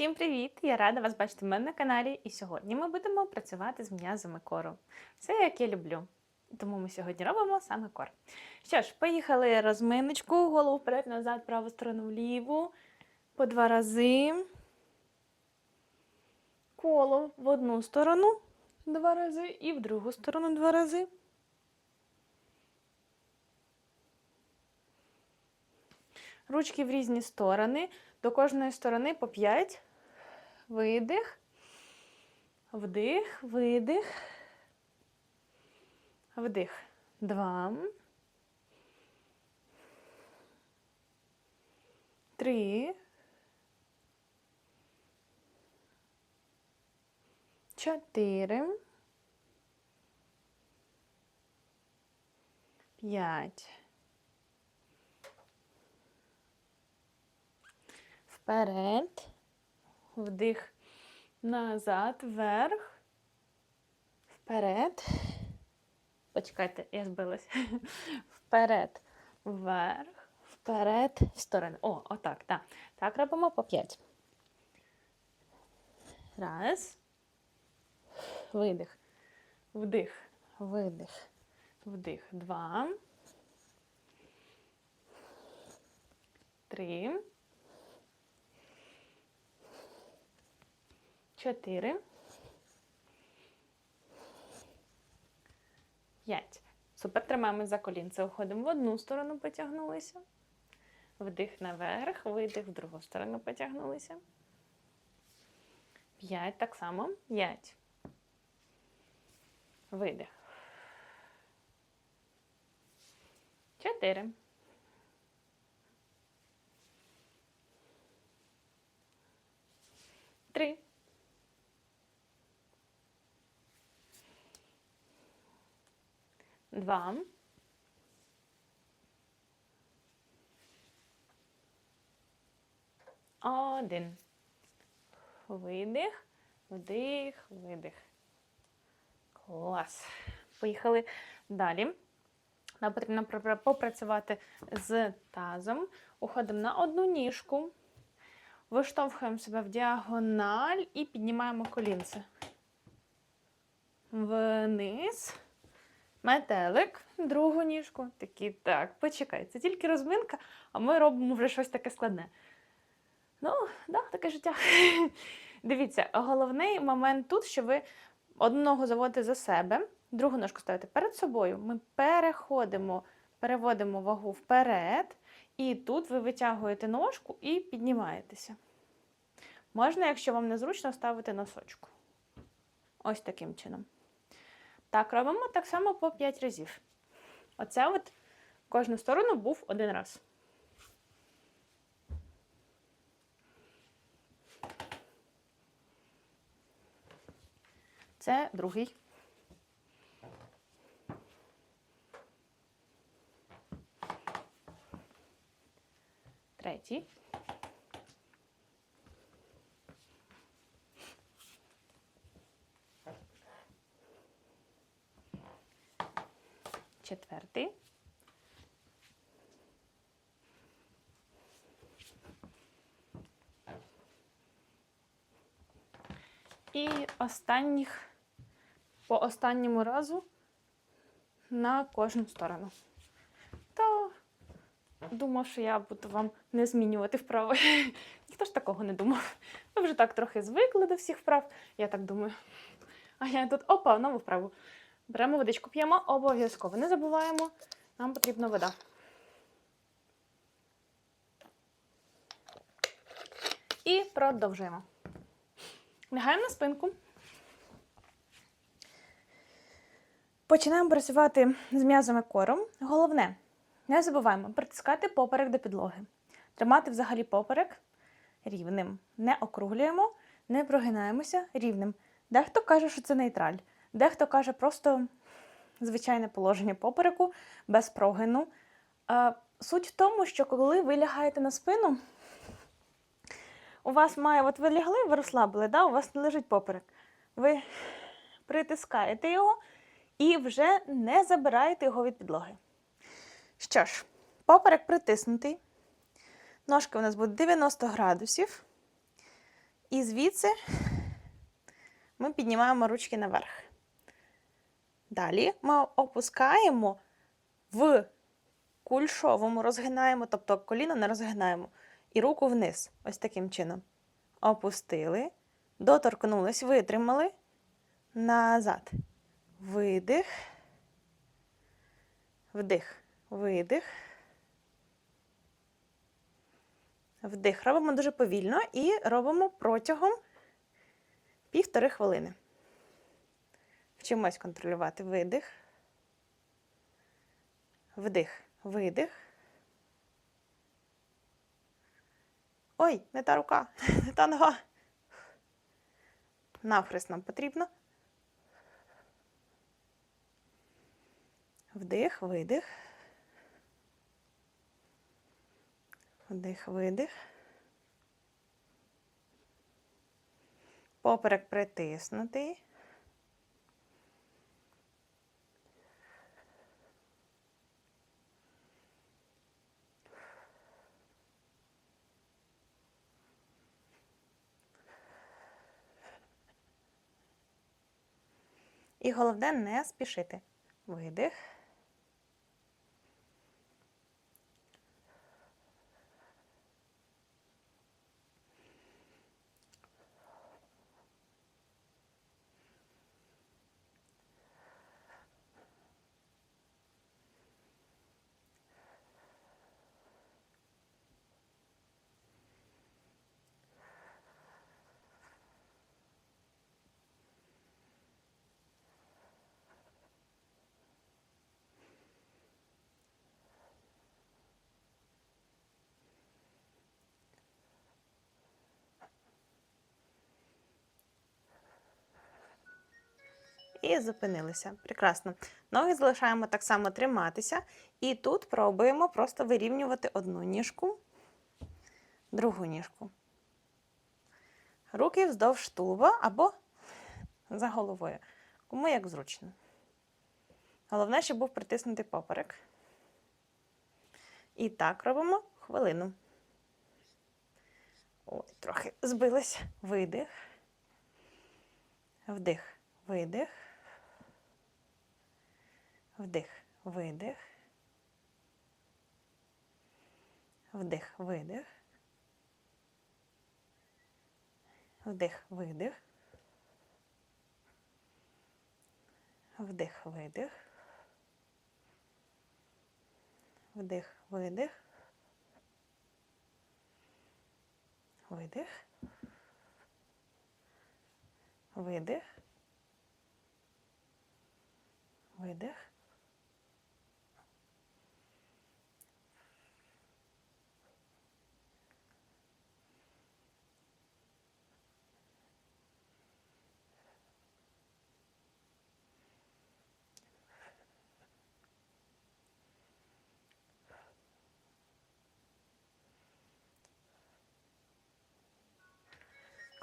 Всім привіт! Я рада вас бачити в мене на каналі. І сьогодні ми будемо працювати з м'язами кору. Все як я люблю. Тому ми сьогодні робимо саме кор. Що ж, поїхали розминочку, голову вперед, назад, праву сторону вліву. По два рази. Коло в одну сторону два рази і в другу сторону два рази. Ручки в різні сторони. До кожної сторони по 5. Видих. Вдих, видих. Вдих. Два. Три. Чотири. П'ять. Вперед. Вдих. Назад. Вверх. Вперед. Почекайте, я збилась. Вперед. Вверх. Вперед. В сторону. О, отак. Так. Так робимо по 5. Раз. Видих. Вдих. Видих. Вдих. Два. Три. Чотири. П'ять. Супер. Тримаємо за колінце. Уходимо в одну сторону, потягнулися. Вдих наверх, видих в другу сторону потягнулися. П'ять. Так само. П'ять. Видих. Чотири. Три. Два. Один. Видих, вдих, видих. Клас. Поїхали далі. Нам потрібно попрацювати з тазом. Уходимо на одну ніжку. Виштовхуємо себе в діагональ і піднімаємо колінце. Вниз. Метелик, другу ніжку. Такі, так, почекай, це тільки розминка, а ми робимо вже щось таке складне. Ну, да, таке життя. Дивіться, головний момент тут, що ви одну ногу заводите за себе, другу ножку ставите перед собою. Ми переходимо, переводимо вагу вперед, і тут ви витягуєте ножку і піднімаєтеся. Можна, якщо вам незручно, ставити носочку. Ось таким чином. Так, робимо так само по 5 разів. Оце от кожну сторону був один раз. Це другий. Третій. Четвертий. І останніх по останньому разу на кожну сторону. Та думав, що я буду вам не змінювати вправи. Ніхто ж такого не думав. Ви вже так трохи звикли до всіх вправ, я так думаю. А я тут опа, нову вправу. Беремо водичку, п'ємо обов'язково. Не забуваємо, нам потрібна вода. І продовжуємо. Лягаємо на спинку. Починаємо працювати з м'язами кором. Головне, не забуваємо притискати поперек до підлоги. Тримати взагалі поперек рівним. Не округлюємо, не прогинаємося рівним. Дехто каже, що це нейтраль. Дехто каже просто звичайне положення попереку без прогину. Суть в тому, що коли ви лягаєте на спину, у вас має, от ви лягли, ви розслабили, да? у вас не лежить поперек. Ви притискаєте його і вже не забираєте його від підлоги. Що ж, поперек притиснутий. Ножки у нас будуть 90 градусів. І звідси ми піднімаємо ручки наверх. Далі ми опускаємо в кульшовому, розгинаємо, тобто коліно не розгинаємо. І руку вниз. Ось таким чином. Опустили, доторкнулись, витримали. Назад. Видих. Вдих. Видих. Вдих. Робимо дуже повільно і робимо протягом півтори хвилини. Вчимось контролювати видих. Вдих, видих. Ой, не та рука, не та нога. Навхрест нам потрібно. Вдих, видих. Вдих, видих. Поперек притиснутий. І головне не спішити. Видих. І зупинилися. Прекрасно. Ноги залишаємо так само триматися. І тут пробуємо просто вирівнювати одну ніжку, другу ніжку. Руки вздовж тулуба або за головою. Кому як зручно. Головне, щоб був притиснутий поперек. І так робимо хвилину. Ой, трохи збилась. Видих. Вдих, видих. Вдих, видих. Вдих, видих. Вдих, видих. Вдих, видих. Вдих, видих. Видих. Видих. Видих.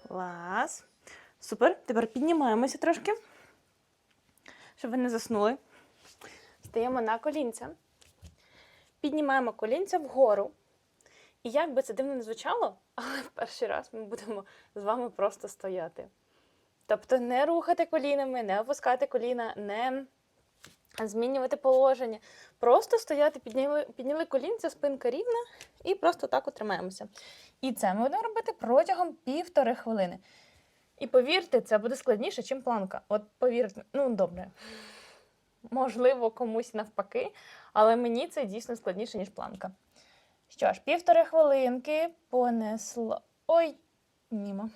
Клас. Супер. Тепер піднімаємося трошки, щоб ви не заснули. Стаємо на колінця. Піднімаємо колінця вгору. І як би це дивно не звучало, але в перший раз ми будемо з вами просто стояти. Тобто не рухати колінами, не опускати коліна, не змінювати положення. Просто стояти, підняли, підняли колінця, спинка рівна, і просто так утримаємося. І це ми будемо робити протягом півтори хвилини. І повірте, це буде складніше, ніж планка. От повірте, ну добре. Можливо, комусь навпаки, але мені це дійсно складніше, ніж планка. Що ж, півтори хвилинки понесло. Ой, німо.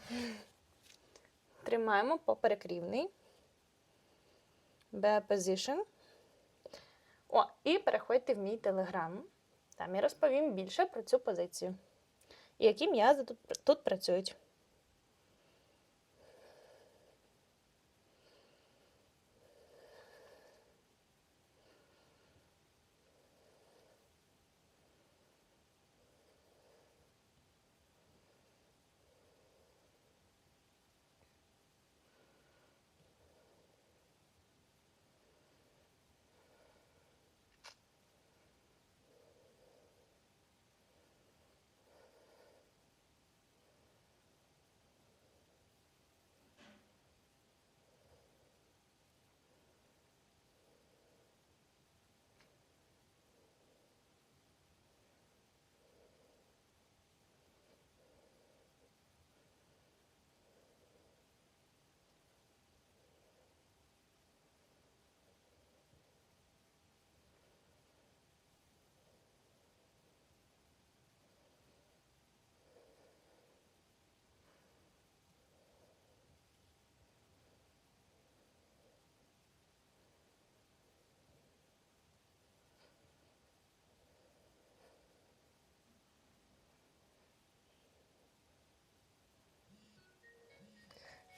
Тримаємо поперек рівний. Bear position. О, і переходьте в мій телеграм. Там я розповім більше про цю позицію. І які м'язи тут, тут працюють.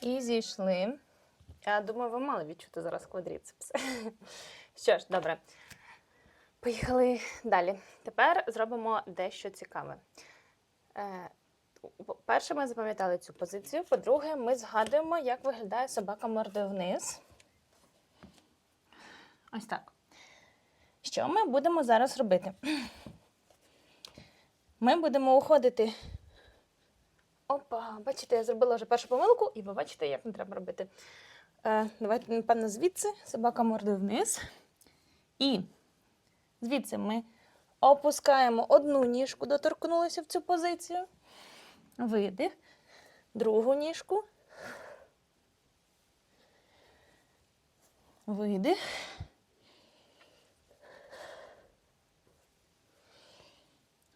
І зійшли. Я думаю, ви мали відчути зараз квадріцепс. Що ж, добре. Поїхали далі. Тепер зробимо дещо цікаве. Е, Перше, ми запам'ятали цю позицію. По-друге, ми згадуємо, як виглядає собака мордою вниз. Ось так. Що ми будемо зараз робити? Ми будемо уходити. Опа, бачите, я зробила вже першу помилку, і ви бачите, як не треба робити. Е, Давайте, напевно, звідси собака мордою вниз. І звідси ми опускаємо одну ніжку, доторкнулися в цю позицію. Видих. Другу ніжку. Видих.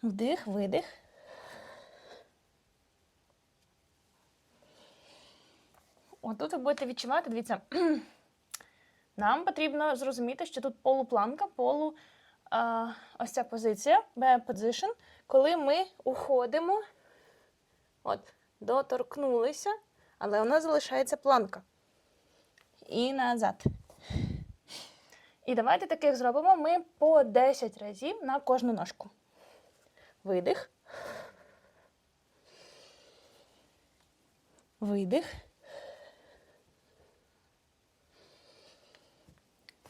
Вдих, видих. Отут ви будете відчувати, дивіться, нам потрібно зрозуміти, що тут полупланка, полу а, ось ця позиція, B position, коли ми уходимо, от, доторкнулися, але у нас залишається планка. І назад. І давайте таких зробимо ми по 10 разів на кожну ножку. Видих. Видих.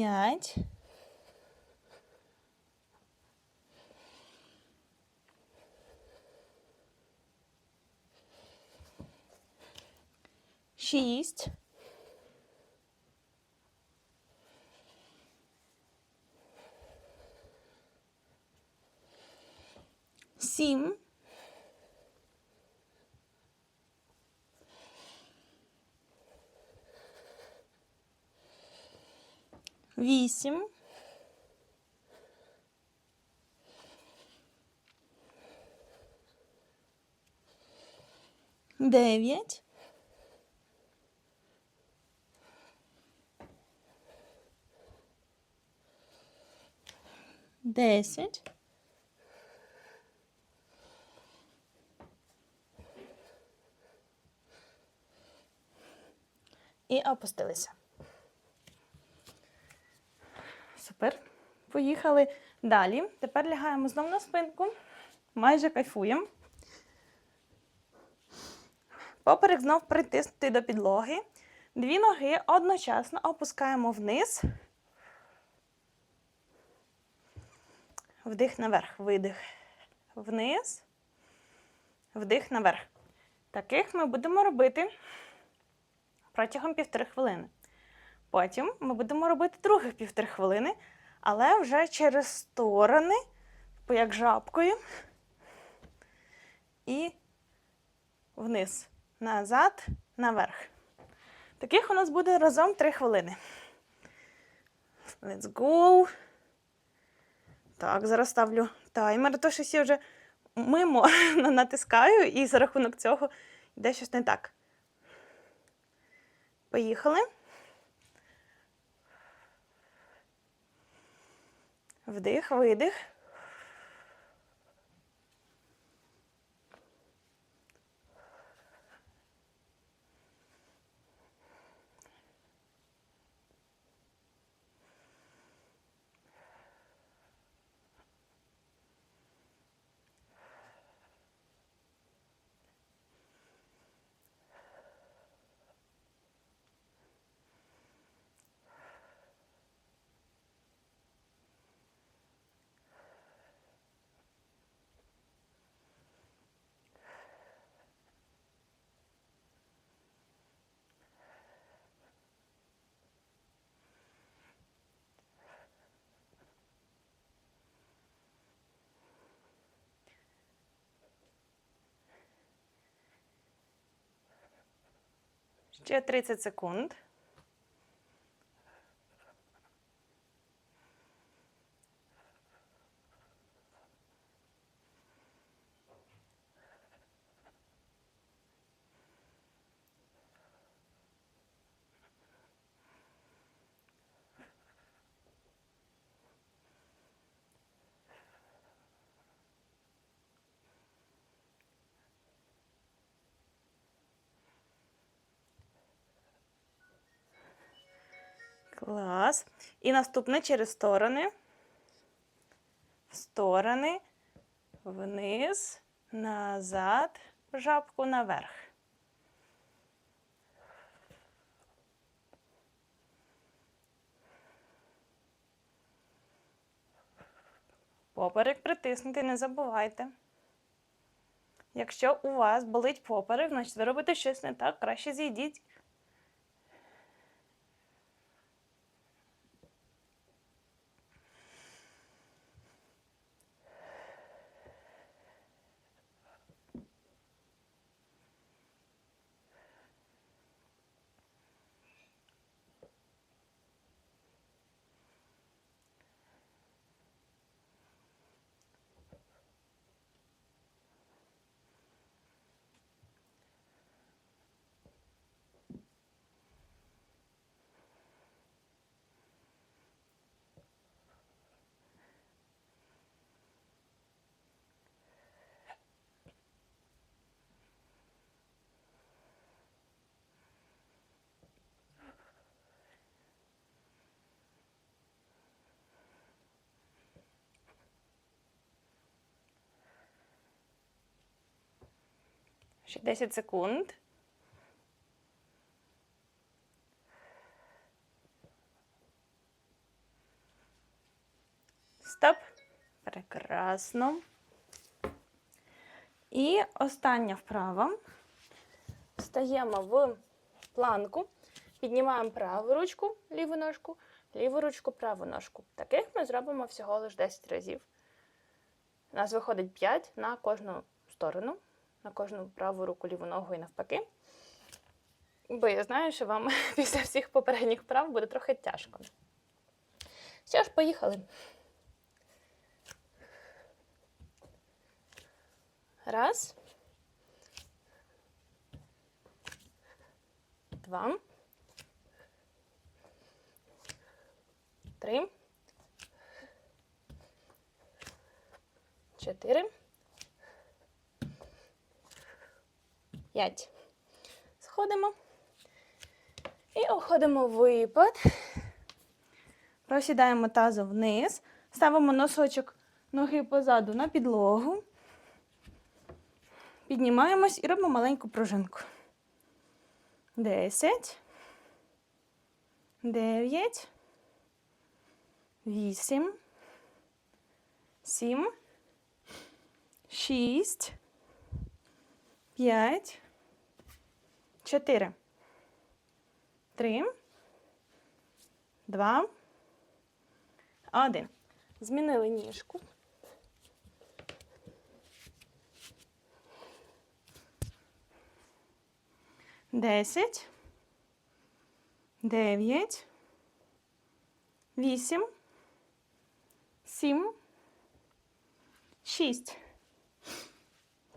П'ять. Шість. 8. Дев'ять. Десять. І опустилися. Супер. Поїхали далі. Тепер лягаємо знову на спинку. Майже кайфуємо. Поперек знов притиснути до підлоги. Дві ноги одночасно опускаємо вниз. Вдих наверх, видих. Вниз. Вдих наверх. Таких ми будемо робити протягом півтори хвилини. Потім ми будемо робити других півтори хвилини, але вже через сторони, як жабкою. І вниз, назад, наверх. Таких у нас буде разом 3 хвилини. Let's go. Так, зараз ставлю таймер, то щось я вже мимо натискаю, і за рахунок цього йде щось не так. Поїхали. Вдих, видих. Ще 30 секунд. Клас. І наступне через сторони. В сторони, вниз, назад, жабку наверх. Поперек притиснути, не забувайте. Якщо у вас болить поперек, значить ви робите щось не так, краще зійдіть. Ще 10 секунд. Стоп. Прекрасно. І остання вправа. Встаємо в планку, піднімаємо праву ручку, ліву ножку, ліву ручку, праву ножку. Таких ми зробимо всього лише 10 разів. У нас виходить 5 на кожну сторону на кожну праву руку, ліву ногу і навпаки. Бо я знаю, що вам після всіх попередніх прав буде трохи тяжко. Що ж, поїхали. Раз. Два. Три. Чотири. П'ять. Сходимо. І уходимо в випад. Просідаємо тазом вниз. Ставимо носочок ноги позаду на підлогу. Піднімаємось і робимо маленьку пружинку. Десять. Дев'ять. Вісім. Сім. Шість. П'ять. Чотири. Три. Два. Один. Змінили ніжку. Десять. Дев'ять. Вісім. Сім. Шість.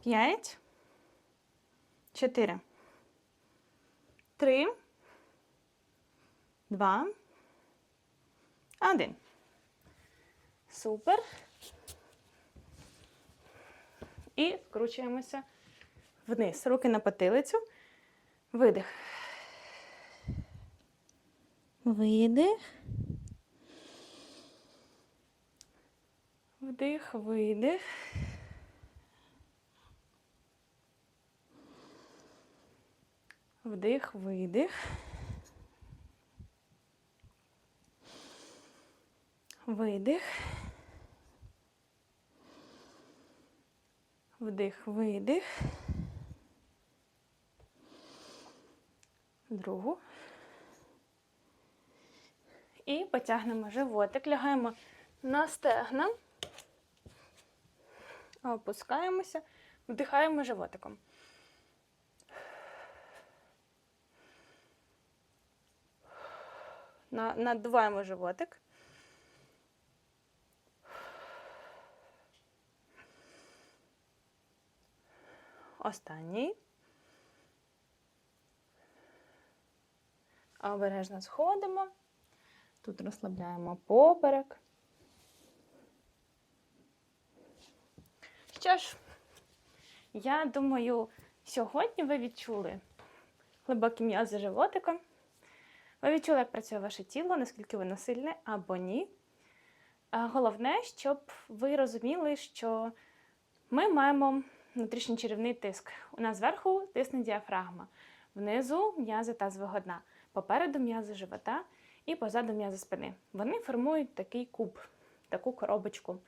П'ять. Чотири. Три. Два. Один. Супер. І вкручуємося вниз. Руки на потилицю. Видих. Видих. Вдих, видих. Вдих, видих. Видих. Вдих, видих. Другу. І потягнемо животик, лягаємо на стегна, опускаємося, вдихаємо животиком. Надуваємо животик. Останній. Обережно сходимо. Тут розслабляємо поперек. Що ж, я думаю, сьогодні ви відчули глибокі м'язи животика. Ви відчули, як працює ваше тіло, наскільки воно сильне або ні. Головне, щоб ви розуміли, що ми маємо внутрішній черевний тиск. У нас зверху тисне діафрагма, внизу м'язи тазового дна, попереду м'язи живота і позаду м'язи спини. Вони формують такий куб, таку коробочку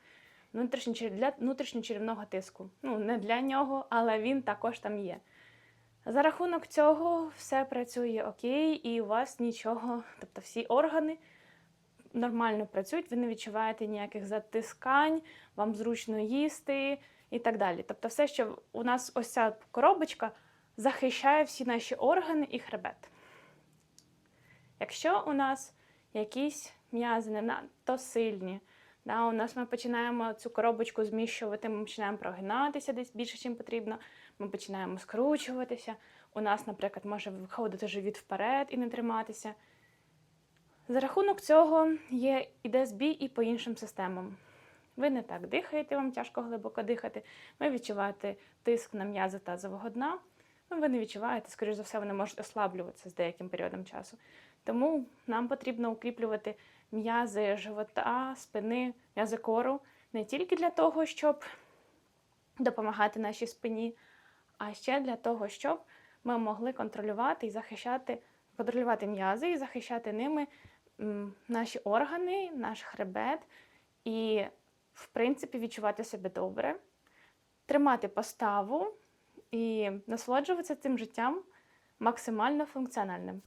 для внутрішньочеревного тиску. Ну, не для нього, але він також там є. За рахунок цього все працює окей, і у вас нічого, тобто всі органи нормально працюють, ви не відчуваєте ніяких затискань, вам зручно їсти і так далі. Тобто, все, що у нас ось ця коробочка захищає всі наші органи і хребет. Якщо у нас якісь м'язи не надто сильні, Да, у нас ми починаємо цю коробочку зміщувати, ми починаємо прогинатися десь більше, ніж потрібно. Ми починаємо скручуватися. У нас, наприклад, може виходити живіт вперед і не триматися. За рахунок цього є іде збій і по іншим системам. Ви не так дихаєте, вам тяжко глибоко дихати. Ви відчуваєте тиск на м'язи тазового дна. Ну, ви не відчуваєте, скоріш за все, вони можуть ослаблюватися з деяким періодом часу. Тому нам потрібно укріплювати м'язи живота, спини, м'язи кору не тільки для того, щоб допомагати нашій спині, а ще для того, щоб ми могли контролювати і захищати, контролювати м'язи і захищати ними наші органи, наш хребет і, в принципі, відчувати себе добре, тримати поставу і насолоджуватися цим життям максимально функціональним.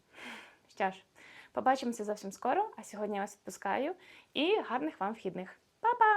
Що ж, побачимося зовсім скоро, а сьогодні я вас відпускаю і гарних вам вхідних. Па-па!